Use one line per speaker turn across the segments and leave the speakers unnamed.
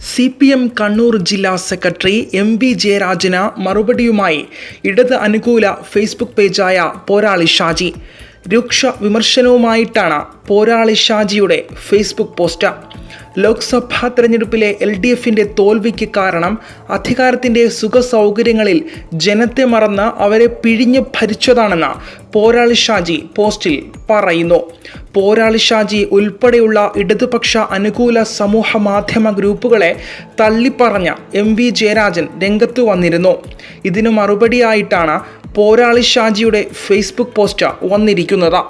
C P M Kannur ജില്ലാ secretary M V ജയരാജന് മറുപടിയുമായി ഇടത് അനുകൂല ഫേസ്ബുക്ക് പേജായ പോരാളി ഷാജി. രൂക്ഷ വിമർശനവുമായിട്ടാണ് പോരാളി ഷാജിയുടെ ഫേസ്ബുക്ക് പോസ്റ്റ്. ലോക്സഭാ തെരഞ്ഞെടുപ്പിലെ എൽ ഡി എഫിന്റെ തോൽവിക്ക് കാരണം അധികാരത്തിന്റെ സുഖ സൗകര്യങ്ങളിൽ ജനത്തെ മറന്ന് അവരെ പിഴിഞ്ഞ് ഭരിച്ചതാണെന്ന് പോരാളി ഷാജി പോസ്റ്റിൽ പറയുന്നു. പോരാളി ഷാജി ഉൾപ്പെടെയുള്ള ഇടതുപക്ഷ അനുകൂല സമൂഹ മാധ്യമ ഗ്രൂപ്പുകളെ തള്ളിപ്പറഞ്ഞ എം വി ജയരാജൻ രംഗത്തു വന്നിരുന്നു. ഇതിനു മറുപടിയായിട്ടാണ് പോരാളി ഷാജിയുടെ ഫേസ്ബുക്ക് പോസ്റ്റ് വന്നിരിക്കുന്നത്.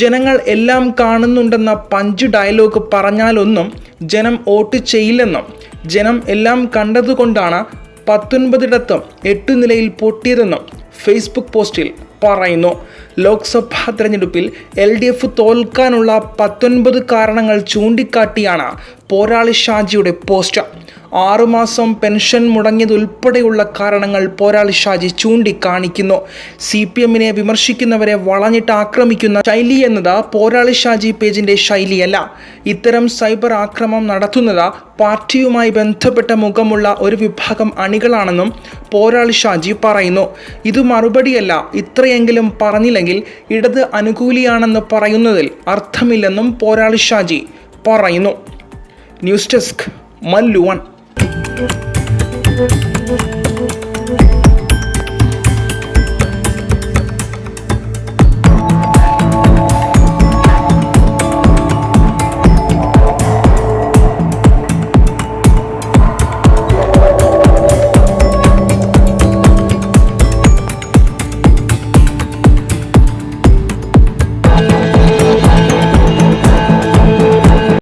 ജനങ്ങൾ എല്ലാം കാണുന്നുണ്ടെന്ന പഞ്ച് ഡയലോഗ് പറഞ്ഞാലൊന്നും ജനം വോട്ട് ചെയ്യില്ലെന്നും ജനം എല്ലാം കണ്ടതുകൊണ്ടാണ് പത്തൊൻപതിടത്തും എട്ട് നിലയിൽ പൊട്ടിയതെന്നും ഫേസ്ബുക്ക് പോസ്റ്റിൽ പറയുന്നു. ലോക്സഭാ തെരഞ്ഞെടുപ്പിൽ എൽ ഡി എഫ് തോൽക്കാനുള്ള പത്തൊൻപത് കാരണങ്ങൾ ചൂണ്ടിക്കാട്ടിയാണ് പോരാളി ഷാജിയുടെ പോസ്റ്റർ. ആറുമാസം പെൻഷൻ മുടങ്ങിയതുൾപ്പെടെയുള്ള കാരണങ്ങൾ പോരാളി ഷാജി ചൂണ്ടിക്കാണിക്കുന്നു. സി പി എമ്മിനെ വിമർശിക്കുന്നവരെ വളഞ്ഞിട്ട് ആക്രമിക്കുന്ന ശൈലി എന്നത് പോരാളി ഷാജി പേജിന്റെ ശൈലിയല്ല. ഇത്തരം സൈബർ ആക്രമണം നടത്തുന്നത് പാർട്ടിയുമായി ബന്ധപ്പെട്ട മുഖമുള്ള ഒരു വിഭാഗം അണികളാണെന്നും പോരാളി ഷാജി പറയുന്നു. ഇത് മറുപടിയല്ല ഇത്രയെങ്കിലും പറഞ്ഞില്ലെങ്കിൽ ഇടത് അനുകൂലിയാണെന്ന് പറയുന്നതിൽ അർത്ഥമില്ലെന്നും പോരാളി ഷാജി പറയുന്നു. News desk Mallu one.